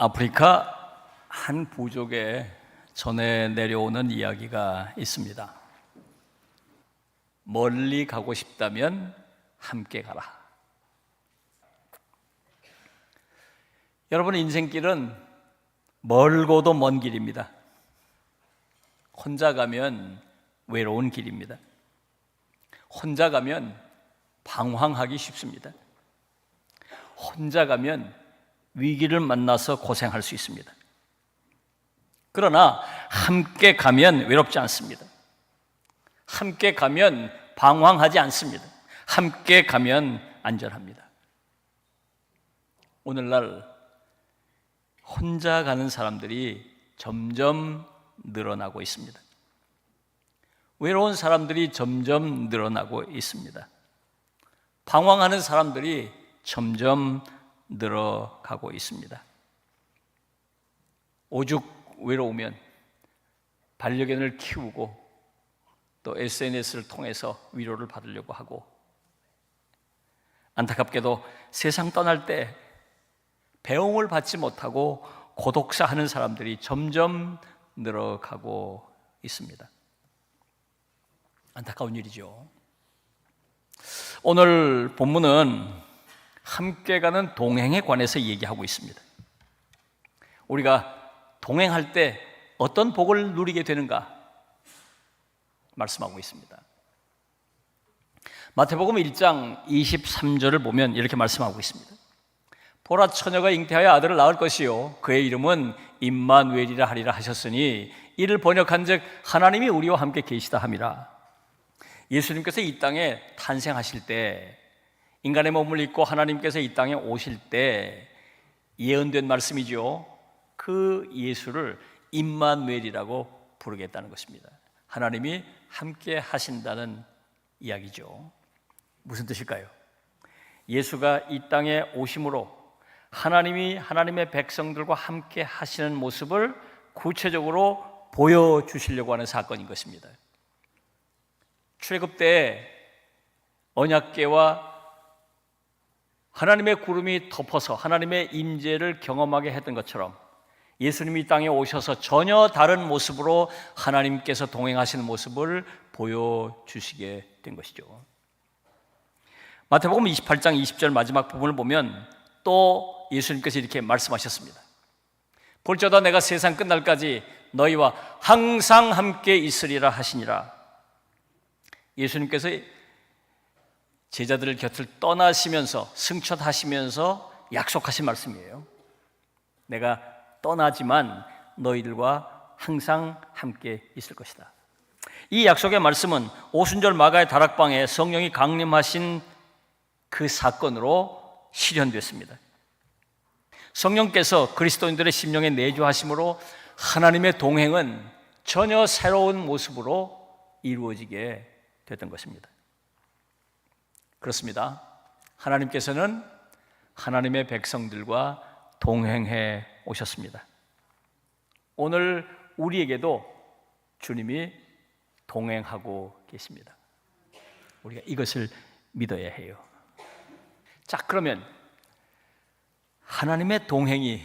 아프리카 한 부족에 전해 내려오는 이야기가 있습니다. 멀리 가고 싶다면 함께 가라. 여러분 인생길은 멀고도 먼 길입니다. 혼자 가면 외로운 길입니다. 혼자 가면 방황하기 쉽습니다. 혼자 가면 위기를 만나서 고생할 수 있습니다. 그러나 함께 가면 외롭지 않습니다. 함께 가면 방황하지 않습니다. 함께 가면 안전합니다. 오늘날 혼자 가는 사람들이 점점 늘어나고 있습니다. 외로운 사람들이 점점 늘어나고 있습니다. 방황하는 사람들이 점점 늘어가고 있습니다. 오죽 외로우면 반려견을 키우고 또 SNS를 통해서 위로를 받으려고 하고 안타깝게도 세상 떠날 때 배웅을 받지 못하고 고독사 하는 사람들이 점점 늘어가고 있습니다. 안타까운 일이죠. 오늘 본문은 함께 가는 동행에 관해서 얘기하고 있습니다. 우리가 동행할 때 어떤 복을 누리게 되는가 말씀하고 있습니다. 마태복음 1장 23절을 보면 이렇게 말씀하고 있습니다. 보라 처녀가 잉태하여 아들을 낳을 것이요 그의 이름은 임만웰이라 하리라 하셨으니 이를 번역한즉 하나님이 우리와 함께 계시다 함이라. 예수님께서 이 땅에 탄생하실 때 인간의 몸을 입고 하나님께서 이 땅에 오실 때 예언된 말씀이죠. 그 예수를 임만웰이라고 부르겠다는 것입니다. 하나님이 함께 하신다는 이야기죠. 무슨 뜻일까요? 예수가 이 땅에 오심으로 하나님이 하나님의 백성들과 함께 하시는 모습을 구체적으로 보여 주시려고 하는 사건인 것입니다. 출애굽 때 언약궤와 하나님의 구름이 덮어서 하나님의 임재를 경험하게 했던 것처럼 예수님이 땅에 오셔서 전혀 다른 모습으로 하나님께서 동행하시는 모습을 보여주시게 된 것이죠. 마태복음 28장 20절 마지막 부분을 보면 또 예수님께서 이렇게 말씀하셨습니다. 볼저다 내가 세상 끝날까지 너희와 항상 함께 있으리라 하시니라. 예수님께서 제자들을 곁을 떠나시면서 승천하시면서 약속하신 말씀이에요. 내가 떠나지만 너희들과 항상 함께 있을 것이다. 이 약속의 말씀은 오순절 마가의 다락방에 성령이 강림하신 그 사건으로 실현됐습니다. 성령께서 그리스도인들의 심령에 내주하심으로 하나님의 동행은 전혀 새로운 모습으로 이루어지게 됐던 것입니다. 그렇습니다. 하나님께서는 하나님의 백성들과 동행해 오셨습니다. 오늘 우리에게도 주님이 동행하고 계십니다. 우리가 이것을 믿어야 해요. 자, 그러면 하나님의 동행이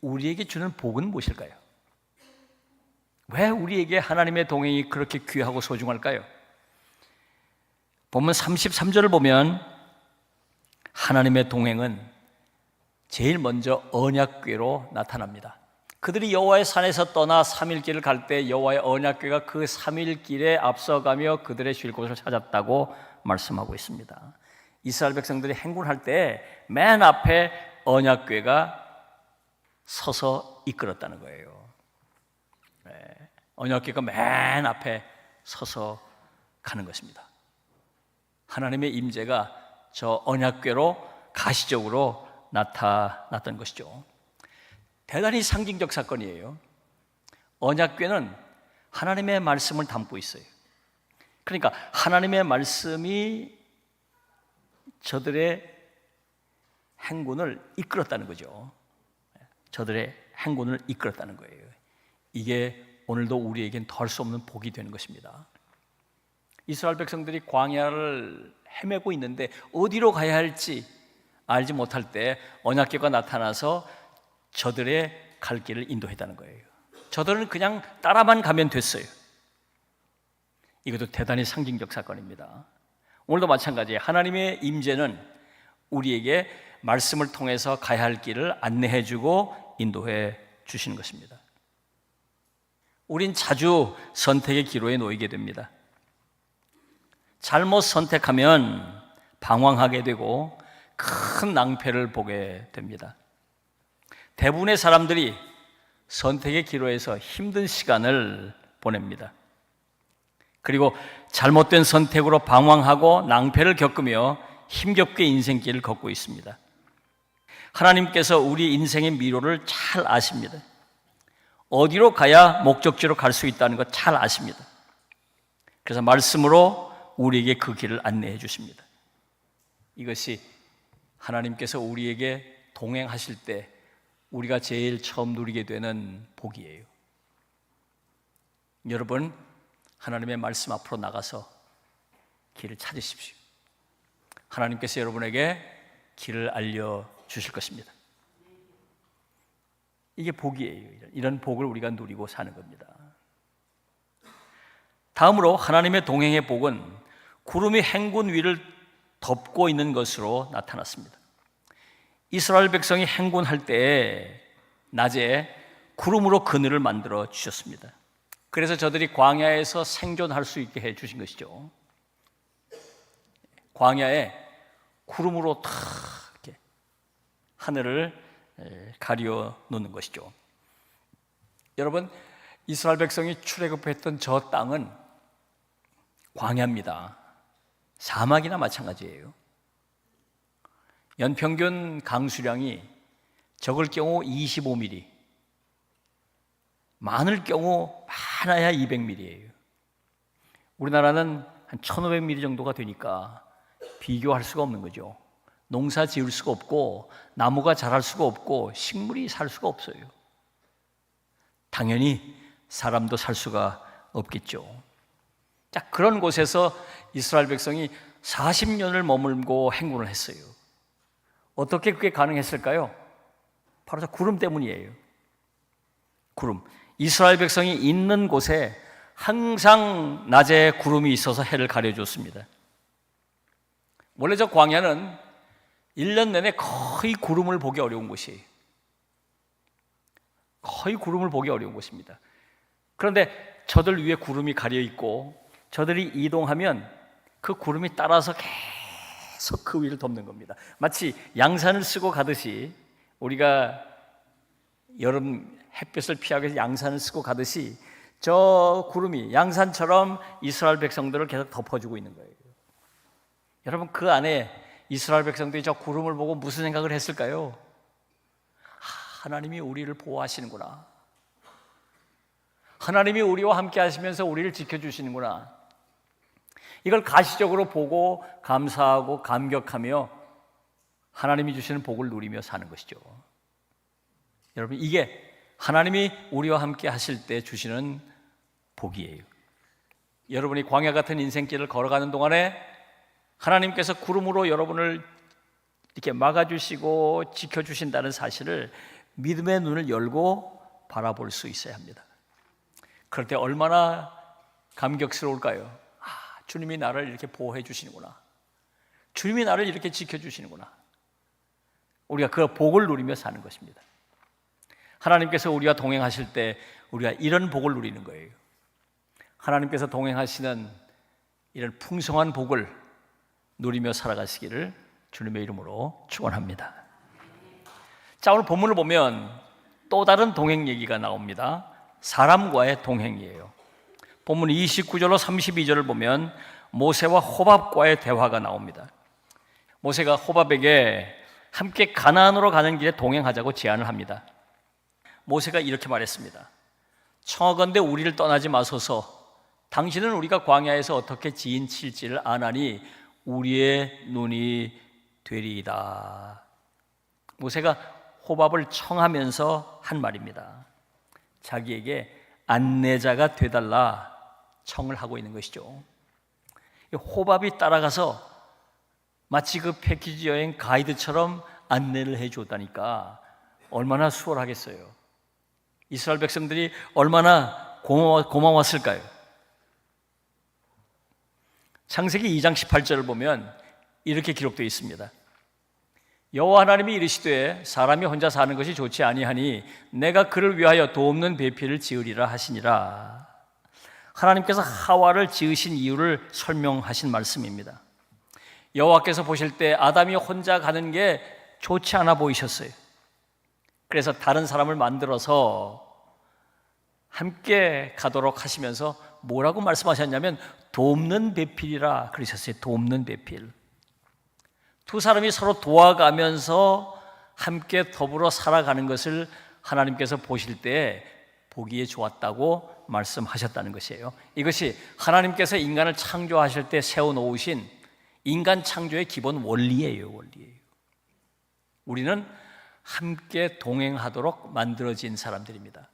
우리에게 주는 복은 무엇일까요? 왜 우리에게 하나님의 동행이 그렇게 귀하고 소중할까요? 본문 33절을 보면 하나님의 동행은 제일 먼저 언약궤로 나타납니다. 그들이 여호와의 산에서 떠나 3일 길을 갈 때 여호와의 언약궤가 그 3일 길에 앞서가며 그들의 쉴 곳을 찾았다고 말씀하고 있습니다. 이스라엘 백성들이 행군할 때 맨 앞에 언약궤가 서서 이끌었다는 거예요. 네, 언약궤가 맨 앞에 서서 가는 것입니다. 하나님의 임재가 저 언약궤로 가시적으로 나타났던 것이죠. 대단히 상징적 사건이에요. 언약궤는 하나님의 말씀을 담고 있어요. 그러니까 하나님의 말씀이 저들의 행군을 이끌었다는 거죠. 저들의 행군을 이끌었다는 거예요. 이게 오늘도 우리에겐 덜 수 없는 복이 되는 것입니다. 이스라엘 백성들이 광야를 헤매고 있는데 어디로 가야 할지 알지 못할 때 언약궤가 나타나서 저들의 갈 길을 인도했다는 거예요. 저들은 그냥 따라만 가면 됐어요. 이것도 대단히 상징적 사건입니다. 오늘도 마찬가지예요. 하나님의 임재는 우리에게 말씀을 통해서 가야 할 길을 안내해 주고 인도해 주시는 것입니다. 우린 자주 선택의 기로에 놓이게 됩니다. 잘못 선택하면 방황하게 되고 큰 낭패를 보게 됩니다. 대부분의 사람들이 선택의 기로에서 힘든 시간을 보냅니다. 그리고 잘못된 선택으로 방황하고 낭패를 겪으며 힘겹게 인생길을 걷고 있습니다. 하나님께서 우리 인생의 미로를 잘 아십니다. 어디로 가야 목적지로 갈 수 있다는 것 잘 아십니다. 그래서 말씀으로 우리에게 그 길을 안내해 주십니다. 이것이 하나님께서 우리에게 동행하실 때 우리가 제일 처음 누리게 되는 복이에요. 여러분, 하나님의 말씀 앞으로 나가서 길을 찾으십시오. 하나님께서 여러분에게 길을 알려 주실 것입니다. 이게 복이에요. 이런 복을 우리가 누리고 사는 겁니다. 다음으로 하나님의 동행의 복은 구름이 행군 위를 덮고 있는 것으로 나타났습니다. 이스라엘 백성이 행군할 때 낮에 구름으로 그늘을 만들어 주셨습니다. 그래서 저들이 광야에서 생존할 수 있게 해 주신 것이죠. 광야에 구름으로 탁 하늘을 가려 놓는 것이죠. 여러분, 이스라엘 백성이 출애굽했던 저 땅은 광야입니다. 사막이나 마찬가지예요. 연평균 강수량이 적을 경우 25mm, 많을 경우 많아야 200mm예요. 우리나라는 한 1500mm 정도가 되니까 비교할 수가 없는 거죠. 농사 지을 수가 없고 나무가 자랄 수가 없고 식물이 살 수가 없어요. 당연히 사람도 살 수가 없겠죠. 자, 그런 곳에서 이스라엘 백성이 40년을 머물고 행군을 했어요. 어떻게 그게 가능했을까요? 바로 저 구름 때문이에요. 구름. 이스라엘 백성이 있는 곳에 항상 낮에 구름이 있어서 해를 가려줬습니다. 원래 저 광야는 1년 내내 거의 구름을 보기 어려운 곳이에요. 거의 구름을 보기 어려운 곳입니다. 그런데 저들 위에 구름이 가려 있고 저들이 이동하면 그 구름이 따라서 계속 그 위를 덮는 겁니다. 마치 양산을 쓰고 가듯이 우리가 여름 햇볕을 피하기 위해서 양산을 쓰고 가듯이 저 구름이 양산처럼 이스라엘 백성들을 계속 덮어주고 있는 거예요. 여러분 그 안에 이스라엘 백성들이 저 구름을 보고 무슨 생각을 했을까요? 하나님이 우리를 보호하시는구나. 하나님이 우리와 함께 하시면서 우리를 지켜주시는구나. 이걸 가시적으로 보고 감사하고 감격하며 하나님이 주시는 복을 누리며 사는 것이죠. 여러분, 이게 하나님이 우리와 함께 하실 때 주시는 복이에요. 여러분이 광야 같은 인생길을 걸어가는 동안에 하나님께서 구름으로 여러분을 이렇게 막아주시고 지켜주신다는 사실을 믿음의 눈을 열고 바라볼 수 있어야 합니다. 그럴 때 얼마나 감격스러울까요? 아, 주님이 나를 이렇게 보호해 주시는구나. 주님이 나를 이렇게 지켜 주시는구나. 우리가 그 복을 누리며 사는 것입니다. 하나님께서 우리와 동행하실 때 우리가 이런 복을 누리는 거예요. 하나님께서 동행하시는 이런 풍성한 복을 누리며 살아가시기를 주님의 이름으로 축원합니다. 자, 오늘 본문을 보면 또 다른 동행 얘기가 나옵니다. 사람과의 동행이에요. 본문 29절로 32절을 보면 모세와 호밥과의 대화가 나옵니다. 모세가 호밥에게 함께 가나안으로 가는 길에 동행하자고 제안을 합니다. 모세가 이렇게 말했습니다. 청하건대 우리를 떠나지 마소서. 당신은 우리가 광야에서 어떻게 지인 칠지를 아나니 우리의 눈이 되리이다. 모세가 호밥을 청하면서 한 말입니다. 자기에게 안내자가 되달라 청을 하고 있는 것이죠. 호밥이 따라가서 마치 그 패키지 여행 가이드처럼 안내를 해 줬다니까 얼마나 수월하겠어요. 이스라엘 백성들이 얼마나 고마워, 고마웠을까요? 창세기 2장 18절을 보면 이렇게 기록되어 있습니다. 여호와 하나님이 이르시되 사람이 혼자 사는 것이 좋지 아니하니 내가 그를 위하여 도없는 배필을 지으리라 하시니라. 하나님께서 하와를 지으신 이유를 설명하신 말씀입니다. 여호와께서 보실 때 아담이 혼자 가는 게 좋지 않아 보이셨어요. 그래서 다른 사람을 만들어서 함께 가도록 하시면서 뭐라고 말씀하셨냐면 돕는 배필이라 그러셨어요. 돕는 배필. 두 사람이 서로 도와가면서 함께 더불어 살아가는 것을 하나님께서 보실 때 보기에 좋았다고 말씀하셨다는 것이에요. 이것이 하나님께서 인간을 창조하실 때 세워 놓으신 인간 창조의 기본 원리예요, 원리예요. 우리는 함께 동행하도록 만들어진 사람들입니다.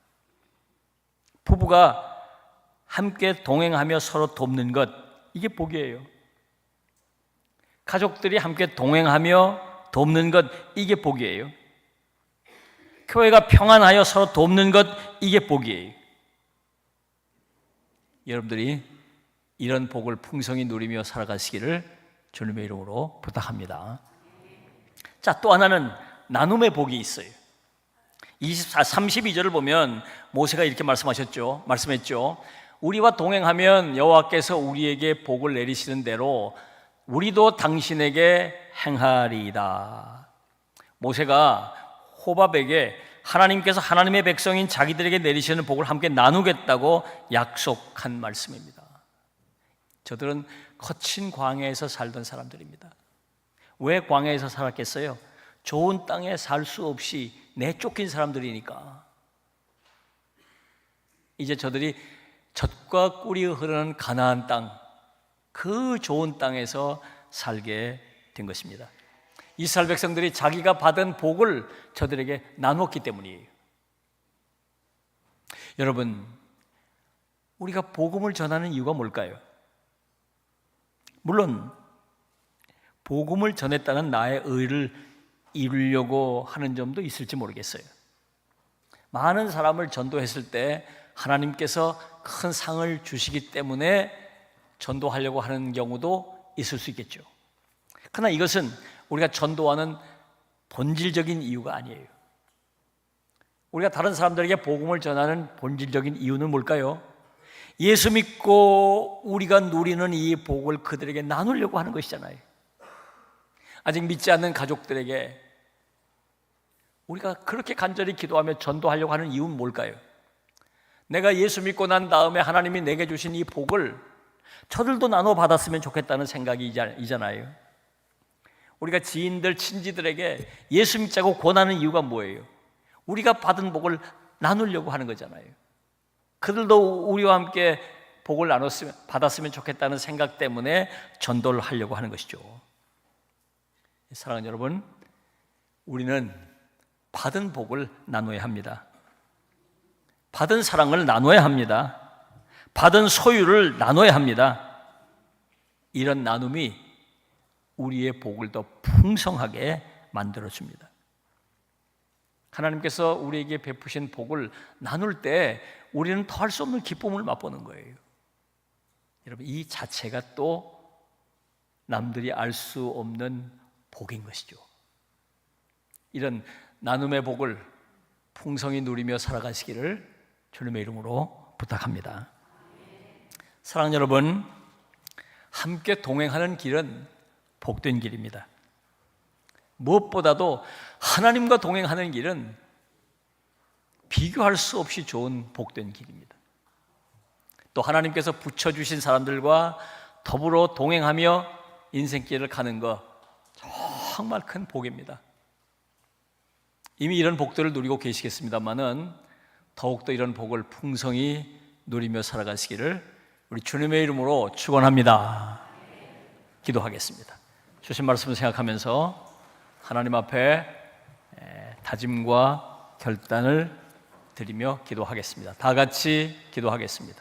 부부가 함께 동행하며 서로 돕는 것, 이게 복이에요. 가족들이 함께 동행하며 돕는 것, 이게 복이에요. 교회가 평안하여 서로 돕는 것, 이게 복이에요. 여러분들이 이런 복을 풍성히 누리며 살아가시기를 주님의 이름으로 부탁합니다. 자, 또 하나는 나눔의 복이 있어요. 24, 32절을 보면 모세가 이렇게 말씀하셨죠. 말씀했죠. 우리와 동행하면 여호와께서 우리에게 복을 내리시는 대로 우리도 당신에게 행하리이다. 모세가 호밥에게 하나님께서 하나님의 백성인 자기들에게 내리시는 복을 함께 나누겠다고 약속한 말씀입니다. 저들은 거친 광야에서 살던 사람들입니다. 왜 광야에서 살았겠어요? 좋은 땅에 살 수 없이 내쫓긴 사람들이니까. 이제 저들이 젖과 꿀이 흐르는 가나안 땅, 그 좋은 땅에서 살게 된 것입니다. 이스라엘 백성들이 자기가 받은 복을 저들에게 나눴기 때문이에요. 여러분, 우리가 복음을 전하는 이유가 뭘까요? 물론 복음을 전했다는 나의 의를 이루려고 하는 점도 있을지 모르겠어요. 많은 사람을 전도했을 때 하나님께서 큰 상을 주시기 때문에 전도하려고 하는 경우도 있을 수 있겠죠. 그러나 이것은 우리가 전도하는 본질적인 이유가 아니에요. 우리가 다른 사람들에게 복음을 전하는 본질적인 이유는 뭘까요? 예수 믿고 우리가 누리는 이 복을 그들에게 나누려고 하는 것이잖아요. 아직 믿지 않는 가족들에게 우리가 그렇게 간절히 기도하며 전도하려고 하는 이유는 뭘까요? 내가 예수 믿고 난 다음에 하나님이 내게 주신 이 복을 저들도 나눠 받았으면 좋겠다는 생각이잖아요. 우리가 지인들, 친지들에게 예수 믿자고 권하는 이유가 뭐예요? 우리가 받은 복을 나누려고 하는 거잖아요. 그들도 우리와 함께 복을 나눴으면 받았으면 좋겠다는 생각 때문에 전도를 하려고 하는 것이죠. 사랑하는 여러분, 우리는 받은 복을 나눠야 합니다. 받은 사랑을 나눠야 합니다. 받은 소유를 나눠야 합니다. 이런 나눔이 우리의 복을 더 풍성하게 만들어 줍니다. 하나님께서 우리에게 베푸신 복을 나눌 때 우리는 더할 수 없는 기쁨을 맛보는 거예요. 여러분, 이 자체가 또 남들이 알 수 없는 복인 것이죠. 이런 나눔의 복을 풍성히 누리며 살아가시기를 주님의 이름으로 부탁합니다. 사랑 여러분, 함께 동행하는 길은 복된 길입니다. 무엇보다도 하나님과 동행하는 길은 비교할 수 없이 좋은 복된 길입니다. 또 하나님께서 붙여주신 사람들과 더불어 동행하며 인생길을 가는 것 정말 큰 복입니다. 이미 이런 복들을 누리고 계시겠습니다만은 더욱더 이런 복을 풍성히 누리며 살아가시기를 우리 주님의 이름으로 축원합니다. 기도하겠습니다. 주신 말씀을 생각하면서 하나님 앞에 다짐과 결단을 드리며 기도하겠습니다. 다 같이 기도하겠습니다.